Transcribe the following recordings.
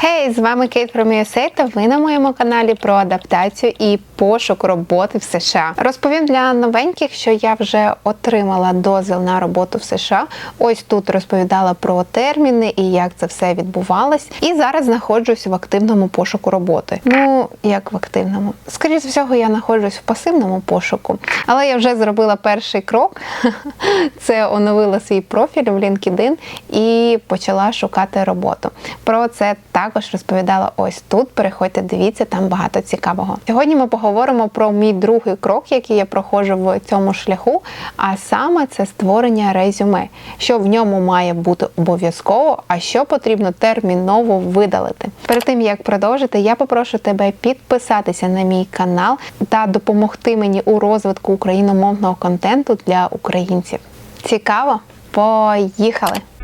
Хей, з вами Кейт from USA та ви на моєму каналі про адаптацію і пошук роботи в США. Розповім для новеньких, що я вже отримала дозвіл на роботу в США. Ось тут розповідала про терміни і як це все відбувалось. І зараз знаходжусь в активному пошуку роботи. Ну, як в активному? Скоріше всього, я знаходжусь в пасивному пошуку, але я вже зробила перший крок. Це оновила свій профіль в LinkedIn і почала шукати роботу. Про це також розповідала ось тут. Переходьте, дивіться, там багато цікавого. Сьогодні ми поговоримо про мій другий крок, який я проходжу в цьому шляху. А саме це створення резюме, що в ньому має бути обов'язково, а що потрібно терміново видалити. Перед тим як продовжити, я попрошу тебе підписатися на мій канал та допомогти мені у розвитку україномовного контенту для українців. Цікаво? Поїхали!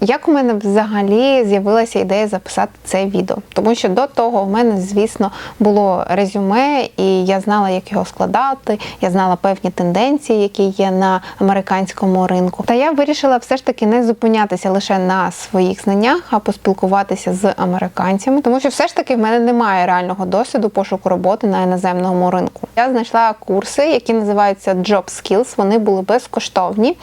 Як у мене взагалі з'явилася ідея записати це відео? Тому що до того в мене, звісно, було резюме, і я знала, як його складати, я знала певні тенденції, які є на американському ринку. Та я вирішила все ж таки не зупинятися лише на своїх знаннях, а поспілкуватися з американцями, тому що все ж таки в мене немає реального досвіду пошуку роботи на іноземному ринку. Я знайшла курси, які називаються Job Skills, Вони були безкоштовні.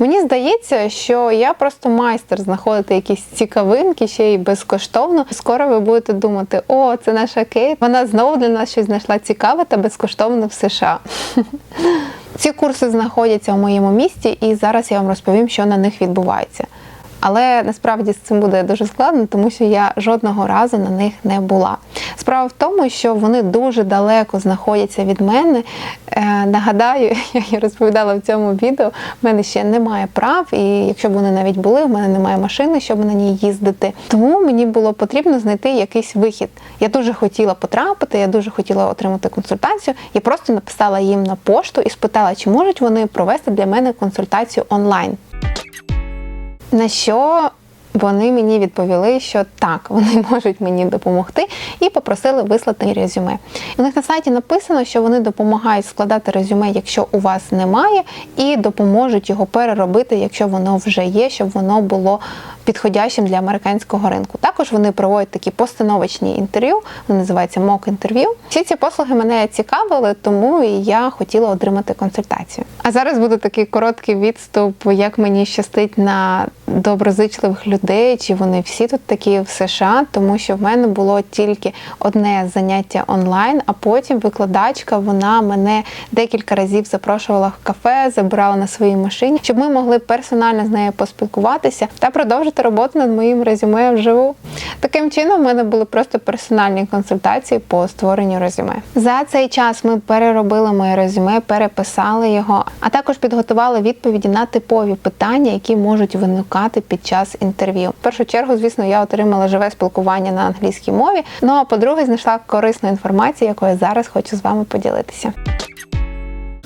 Мені здається, що я просто майстер знаходити якісь цікавинки ще й безкоштовно. Скоро ви будете думати, о, це наша Кейт. Вона знову для нас щось знайшла цікаве та безкоштовно в США. Ці курси знаходяться у моєму місті, і зараз я вам розповім, що на них відбувається. Але насправді з цим буде дуже складно, тому що я жодного разу на них не була. Справа в тому, що вони дуже далеко знаходяться від мене. Е, нагадаю, як я розповідала в цьому відео, в мене ще немає прав, і якщо б вони навіть були, в мене немає машини, щоб на ній їздити. Тому мені було потрібно знайти якийсь вихід. Я дуже хотіла потрапити, я дуже хотіла отримати консультацію. Я просто написала їм на пошту і спитала, чи можуть вони провести для мене консультацію онлайн. На що вони мені відповіли, що так, вони можуть мені допомогти, і попросили вислати резюме. У них на сайті написано, що вони допомагають складати резюме, якщо у вас немає, і допоможуть його переробити, якщо воно вже є, щоб воно було підходящим для американського ринку. Також вони проводять такі постановочні інтерв'ю, вони називаються мок інтерв'ю. Всі ці послуги мене цікавили, тому і я хотіла отримати консультацію. А зараз буде такий короткий відступ, як мені щастить на доброзичливих людей, чи вони всі тут такі в США, тому що в мене було тільки одне заняття онлайн, а потім викладачка вона мене декілька разів запрошувала в кафе, забирала на своїй машині, щоб ми могли персонально з нею поспілкуватися та продовжити роботу над моїм резюме вживу. Таким чином, в мене були просто персональні консультації по створенню резюме. За цей час ми переробили моє резюме, переписали його, а також підготували відповіді на типові питання, які можуть виникати під час інтерв'ю. В першу чергу, звісно, я отримала живе спілкування на англійській мові. Ну а по-друге, знайшла корисну інформацію, якою зараз хочу з вами поділитися.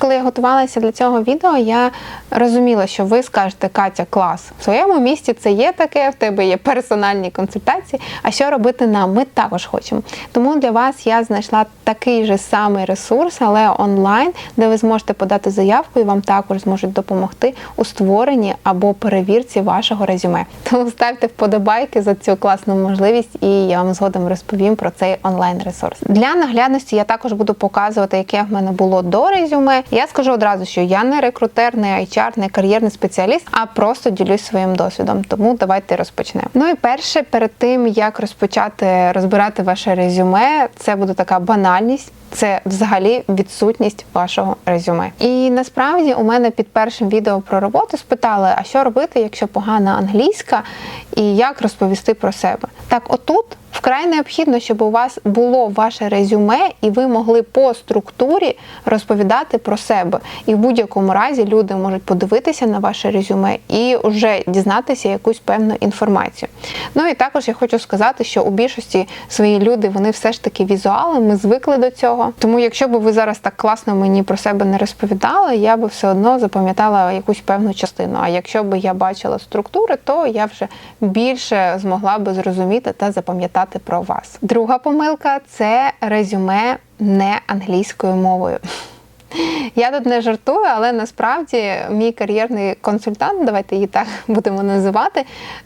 Коли я готувалася для цього відео, я розуміла, що ви скажете, Катя, клас, в своєму місті це є таке, в тебе є персональні консультації. А що робити нам? Ми також хочемо. Тому для вас я знайшла такий же самий ресурс, але онлайн, де ви зможете подати заявку, і вам також зможуть допомогти у створенні або перевірці вашого резюме. Тому ставте вподобайки за цю класну можливість, і я вам згодом розповім про цей онлайн ресурс. Для наглядності я також буду показувати, яке в мене було до резюме. Я скажу одразу, що я не рекрутер, не HR, не кар'єрний спеціаліст, а просто ділюсь своїм досвідом. Тому давайте розпочнемо. Ну і перше, перед тим як розпочати розбирати ваше резюме, це буде така банальність. Це взагалі відсутність вашого резюме. І насправді у мене під першим відео про роботу спитали, а що робити, якщо погана англійська, і як розповісти про себе. Так, отут вкрай необхідно, щоб у вас було ваше резюме, і ви могли по структурі розповідати про себе. І в будь-якому разі люди можуть подивитися на ваше резюме і вже дізнатися якусь певну інформацію. Ну і також я хочу сказати, що у більшості свої люди вони все ж таки візуали, ми звикли до цього. Тому, якщо б ви зараз так класно мені про себе не розповідали, я би все одно запам'ятала якусь певну частину. А якщо б я бачила структури, то я вже більше змогла би зрозуміти та запам'ятати про вас. Друга помилка це резюме не англійською мовою. Я тут не жартую, але насправді мій кар'єрний консультант, давайте її так будемо називати.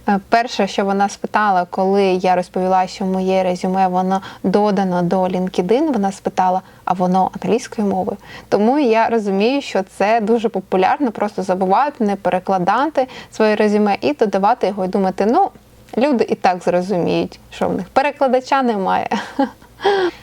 е, Перше, що вона спитала, коли я розповіла, що моє резюме воно додано до LinkedIn, вона спитала, а воно англійською мовою. Тому я розумію, що це дуже популярно, просто забувати, не перекладати своє резюме і додавати його, і думати, ну. Люди і так зрозуміють, що в них перекладача немає.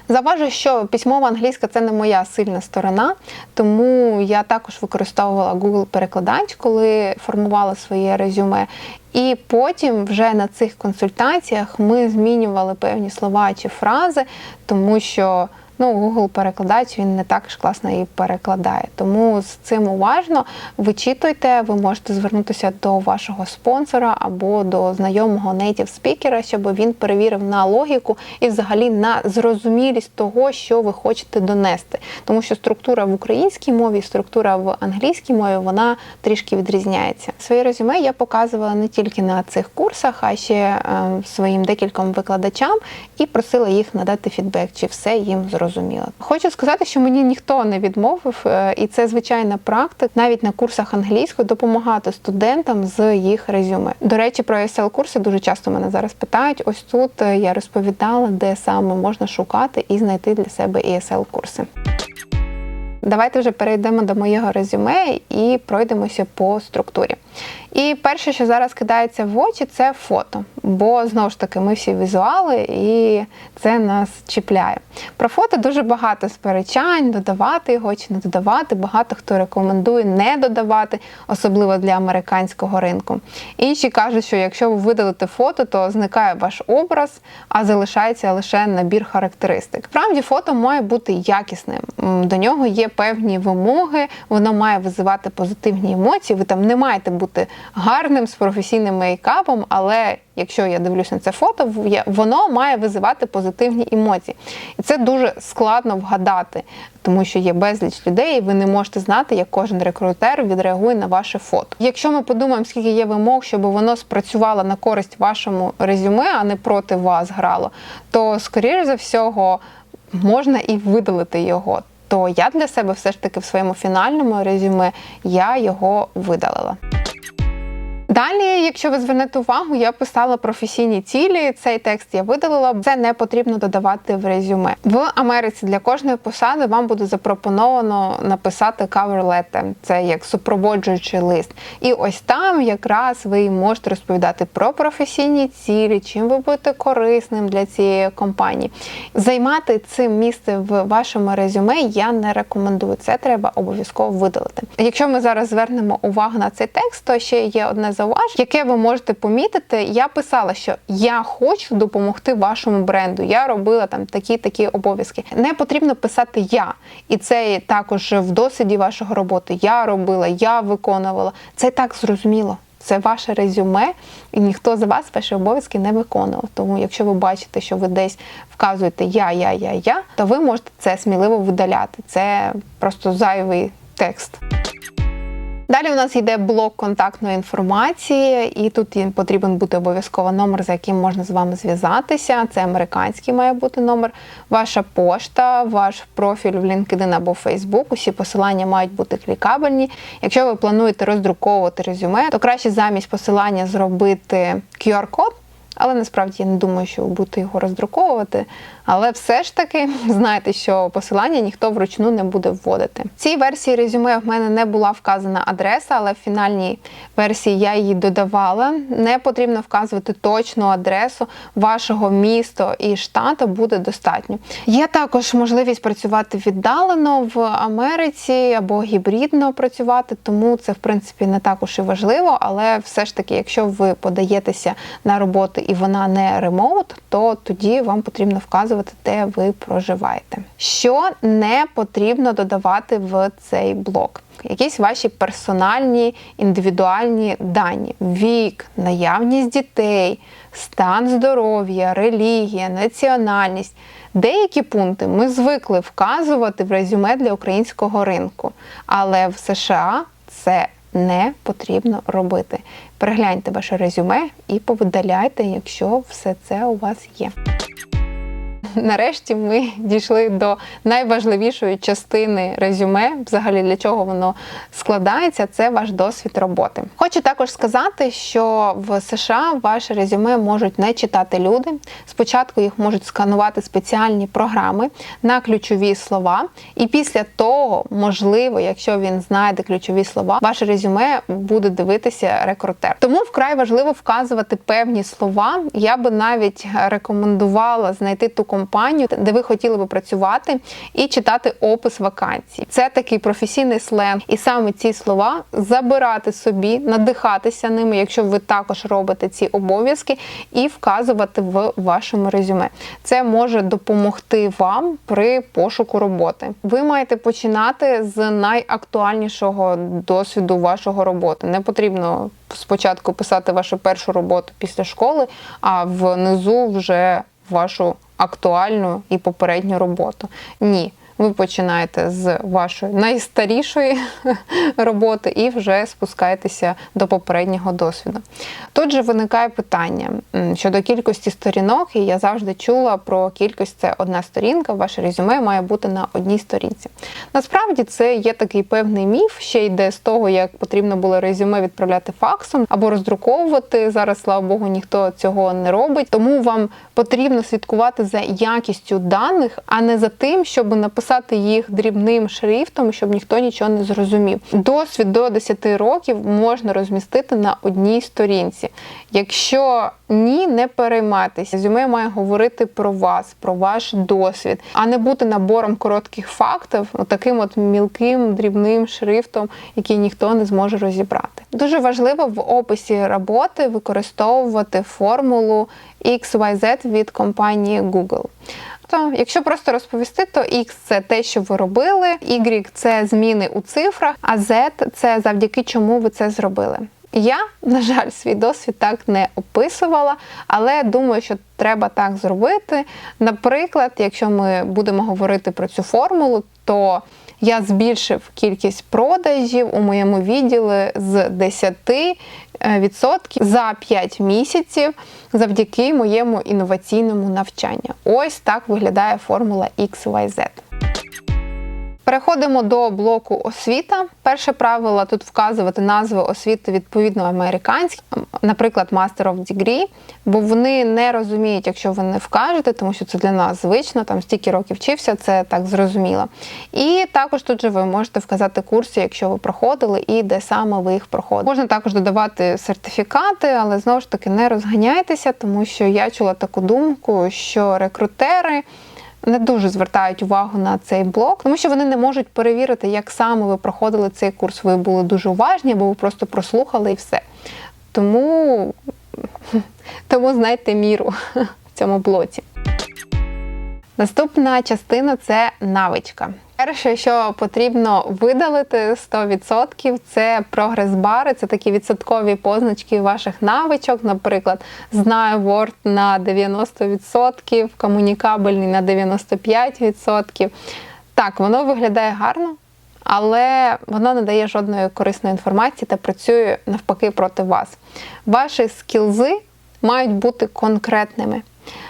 Заважу, що письмова англійська це не моя сильна сторона, тому я також використовувала Google перекладач, коли формувала своє резюме. І потім вже на цих консультаціях ми змінювали певні слова чи фрази, тому що ну, Google перекладач він не так ж класно і перекладає. Тому з цим уважно вичитуйте, ви можете звернутися до вашого спонсора або до знайомого native спікера, щоб він перевірив на логіку і взагалі на зрозумілість того, що ви хочете донести. Тому що структура в українській мові, структура в англійській мові вона трішки відрізняється. Своє резюме я показувала не тільки на цих курсах, а ще е, своїм декільком викладачам і просила їх надати фідбек, чи все їм зрозуміло. Хочу сказати, що мені ніхто не відмовив, е, і це звичайна практика навіть на курсах англійської допомагати студентам з їх резюме. До речі, про ESL курси дуже часто мене зараз питають. Ось тут е, я розповідала, де саме можна шукати і знайти для себе ESL курси. Давайте вже перейдемо до моєго резюме і пройдемося по структурі. І перше, що зараз кидається в очі, це фото. Бо знову ж таки ми всі візуали, і це нас чіпляє. Про фото дуже багато сперечань, додавати його чи не додавати. Багато хто рекомендує не додавати, особливо для американського ринку. Інші кажуть, що якщо ви видалите фото, то зникає ваш образ, а залишається лише набір характеристик. Справді, фото має бути якісним. До нього є певні вимоги, воно має визивати позитивні емоції. Ви там не маєте бути гарним з професійним мейкапом, але якщо я дивлюся на це фото, воно має визивати позитивні емоції. І це дуже складно вгадати, тому що є безліч людей, і ви не можете знати, як кожен рекрутер відреагує на ваше фото. Якщо ми подумаємо, скільки є вимог, щоб воно спрацювало на користь вашому резюме, а не проти вас грало, то скоріш за всього можна і видалити його. То я для себе все ж таки в своєму фінальному резюме я його видалила. Далі, якщо ви звернете увагу, я писала професійні цілі. Цей текст я видалила. Це не потрібно додавати в резюме. В Америці для кожної посади вам буде запропоновано написати cover letter. Це як супроводжуючий лист. І ось там якраз ви можете розповідати про професійні цілі, чим ви будете корисним для цієї компанії. Займати цим місце в вашому резюме я не рекомендую. Це треба обов'язково видалити. Якщо ми зараз звернемо увагу на цей текст, то ще є одне зауваження, яке ви можете помітити. Я писала, що я хочу допомогти вашому бренду. Я робила там такі такі обов'язки. Не потрібно писати я, і це також в досвіді вашого роботи. Я робила, я виконувала. Це так зрозуміло. Це ваше резюме, і ніхто за вас ваші обов'язки не виконував. Тому, якщо ви бачите, що ви десь вказуєте я, я, я, я, то ви можете це сміливо видаляти. Це просто зайвий текст. Далі у нас йде блок контактної інформації, і тут потрібен бути обов'язково номер, за яким можна з вами зв'язатися. Це американський має бути номер, ваша пошта, ваш профіль в LinkedIn або Facebook. Усі посилання мають бути клікабельні. Якщо ви плануєте роздруковувати резюме, то краще замість посилання зробити QR-код. Але насправді я не думаю, що будете його роздруковувати. Але все ж таки знайте, що посилання ніхто вручну не буде вводити. В цій версії резюме в мене не була вказана адреса, але в фінальній версії я її додавала. Не потрібно вказувати точну адресу вашого міста і штату буде достатньо. Є також можливість працювати віддалено в Америці або гібридно працювати, тому це в принципі не також і важливо. Але все ж таки, якщо ви подаєтеся на роботу і вона не ремоут, то тоді вам потрібно вказувати, де ви проживаєте. Що не потрібно додавати в цей блок? Якісь ваші персональні індивідуальні дані: вік, наявність дітей, стан здоров'я, релігія, національність. Деякі пункти ми звикли вказувати в резюме для українського ринку, але в США це не потрібно робити. Перегляньте ваше резюме і повидаляйте, якщо все це у вас є. нарешті ми дійшли до найважливішої частини резюме, взагалі для чого воно складається, це ваш досвід роботи. Хочу також сказати, що в США ваше резюме можуть не читати люди. Спочатку їх можуть сканувати спеціальні програми на ключові слова, і після того, можливо, якщо він знайде ключові слова, ваше резюме буде дивитися рекрутер. Тому вкрай важливо вказувати певні слова. Я би навіть рекомендувала знайти ту компанію, де ви хотіли би працювати, і читати опис вакансій. Це такий професійний сленг, і саме ці слова забирати собі, надихатися ними, якщо ви також робите ці обов'язки, і вказувати в вашому резюме. Це може допомогти вам при пошуку роботи. Ви маєте починати з найактуальнішого досвіду вашого роботи. Не потрібно спочатку писати вашу першу роботу після школи, а внизу вже вашу актуальну і попередню роботу. Ні. Ви починаєте з вашої найстарішої роботи і вже спускаєтеся до попереднього досвіду. Тут же виникає питання щодо кількості сторінок, і я завжди чула про кількість це одна сторінка, ваше резюме має бути на одній сторінці. Насправді це є такий певний міф, ще йде з того, як потрібно було резюме відправляти факсом або роздруковувати. Зараз, слава Богу, ніхто цього не робить. Тому вам потрібно слідкувати за якістю даних, а не за тим, щоб написати їх дрібним шрифтом, щоб ніхто нічого не зрозумів. Досвід до 10 років можна розмістити на одній сторінці. Якщо ні, не переймайтесь. Резюме має говорити про вас, про ваш досвід, а не бути набором коротких фактів, таким от мілким дрібним шрифтом, який ніхто не зможе розібрати. Дуже важливо в описі роботи використовувати формулу XYZ від компанії Google. То, якщо просто розповісти, то X – це те, що ви робили, Y – це зміни у цифрах, а Z – це завдяки чому ви це зробили. Я, на жаль, свій досвід так не описувала, але думаю, що треба так зробити. Наприклад, якщо ми будемо говорити про цю формулу, то я збільшив кількість продажів у моєму відділі з 10% за 5 місяців завдяки моєму інноваційному навчанню. Ось так виглядає формула XYZ. Переходимо до блоку освіта. Перше правило тут вказувати назви освіти відповідно американські, наприклад, Master of Degree, бо вони не розуміють, якщо ви не вкажете, тому що це для нас звично, там стільки років вчився, це так зрозуміло. І також тут же ви можете вказати курси, якщо ви проходили, і де саме ви їх проходили. Можна також додавати сертифікати, але знову ж таки не розганяйтеся, тому що я чула таку думку, що рекрутери не дуже звертають увагу на цей блок, тому що вони не можуть перевірити, як саме ви проходили цей курс. Ви були дуже уважні, або ви просто прослухали і все. Тому, тому знайте міру в цьому блоці. Наступна частина це навичка. Перше, що потрібно видалити 100%, це прогрес-бари, це такі відсоткові позначки ваших навичок. Наприклад, знаю Word на 90%, комунікабельний на 95%. Так, воно виглядає гарно, але воно не дає жодної корисної інформації та працює навпаки проти вас. Ваші скілзи мають бути конкретними.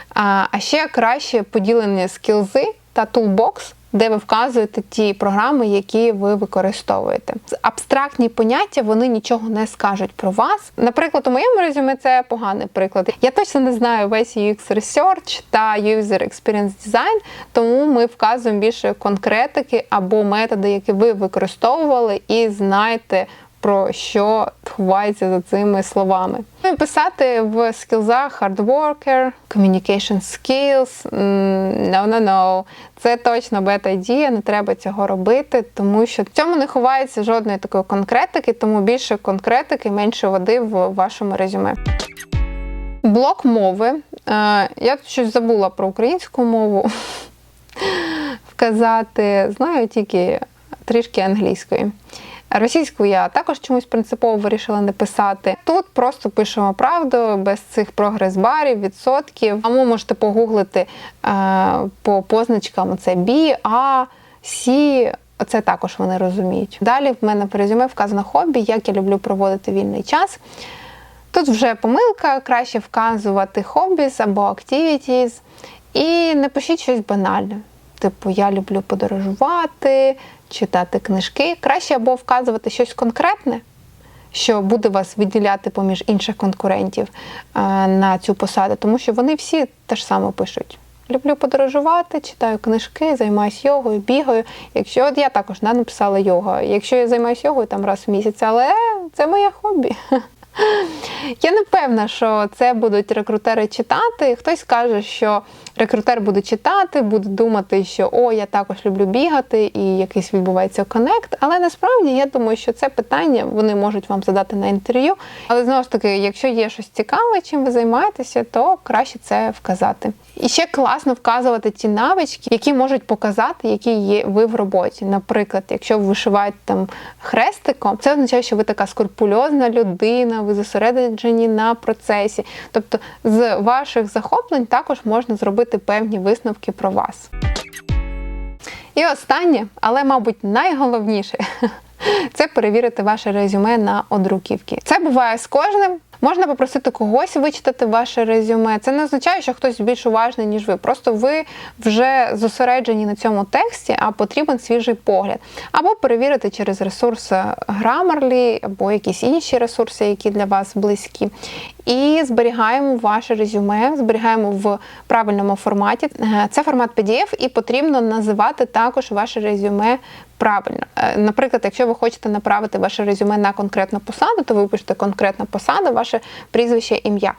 А ще краще поділені скілзи та тулбокс, де ви вказуєте ті програми, які ви використовуєте. Абстрактні поняття вони нічого не скажуть про вас. Наприклад, у моєму резюме це поганий приклад. Я точно не знаю весь UX Research та User Experience Design, тому ми вказуємо більше конкретики або методи, які ви використовували, і знаєте. Про що ховається за цими словами. Ну, Писати в скілзах hard worker, communication skills, no, no, no. Це точно бета-ідея, не треба цього робити, тому що в цьому не ховається жодної такої конкретики, тому більше конкретики, менше води в вашому резюме. Блок мови. Я тут щось забула про українську мову вказати, знаю тільки трішки англійської. Російську я також чомусь принципово вирішила не писати. Тут просто пишемо правду без цих прогрес-барів, відсотків. А ви можете погуглити е, по позначкам це B, A, C. Це також вони розуміють. Далі в мене в резюме вказано хобі, як я люблю проводити вільний час. Тут вже помилка, краще вказувати hobbies або activities. І не пишіть щось банальне. Типу, я люблю подорожувати, читати книжки. Краще або вказувати щось конкретне, що буде вас виділяти поміж інших конкурентів е, на цю посаду, тому що вони всі те ж саме пишуть. Люблю подорожувати, читаю книжки, займаюся йогою, бігаю. Якщо от я також да, написала йога. Якщо я займаюся йогою там раз в місяць, але це моє хобі. Я не певна, що це будуть рекрутери читати. Хтось каже, що рекрутер буде читати, буде думати, що о, я також люблю бігати, і якийсь відбувається коннект. Але насправді я думаю, що це питання вони можуть вам задати на інтерв'ю. Але знову ж таки, якщо є щось цікаве, чим ви займаєтеся, то краще це вказати. І ще класно вказувати ті навички, які можуть показати, які є ви в роботі. Наприклад, якщо ви вишиваєте там хрестиком, це означає, що ви така скрупульозна людина, ви зосереджені на процесі. Тобто з ваших захоплень також можна зробити певні висновки про вас. І останнє, але, мабуть, найголовніше це перевірити ваше резюме на одруківки. Це буває з кожним. Можна попросити когось вичитати ваше резюме. Це не означає, що хтось більш уважний, ніж ви. Просто ви вже зосереджені на цьому тексті, а потрібен свіжий погляд. Або перевірити через ресурс Grammarly, або якісь інші ресурси, які для вас близькі. І зберігаємо ваше резюме, зберігаємо в правильному форматі. Е, Це формат PDF, і потрібно називати також ваше резюме правильно. Е, Наприклад, якщо ви хочете направити ваше резюме на конкретну посаду, то ви пишете конкретна посада, ваше прізвище, ім'я.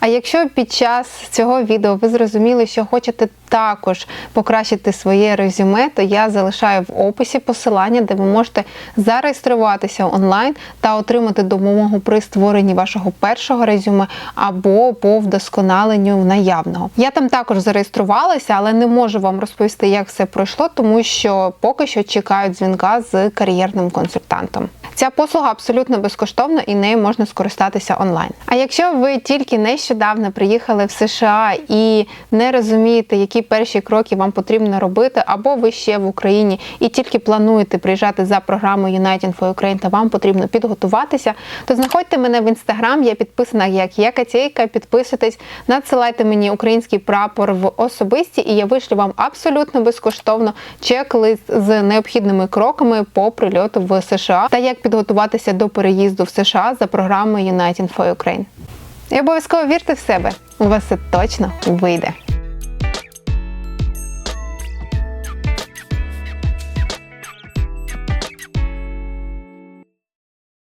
А якщо під час цього відео ви зрозуміли, що хочете також покращити своє резюме, то я залишаю в описі посилання, де ви можете зареєструватися онлайн та отримати допомогу при створенні вашого першого резюме або по вдосконаленню наявного. Я там також зареєструвалася, але не можу вам розповісти, як все пройшло, тому що поки що чекаю дзвінка з кар'єрним консультантом. Ця послуга абсолютно безкоштовна і нею можна скористатися онлайн. А якщо ви тільки нещодавно приїхали в США і не розумієте, які перші кроки вам потрібно робити, або ви ще в Україні і тільки плануєте приїжджати за програмою United for Ukraine та вам потрібно підготуватися, то знаходьте мене в інстаграм, я підписана як є Катєйка, підписуйтесь, надсилайте мені український прапор в особисті, і я вишлю вам абсолютно безкоштовно чек-лист з необхідними кроками по прильоту в США та як підготуватися до переїзду в США за програмою Uniting for Ukraine. І обов'язково вірте в себе, у вас це точно вийде.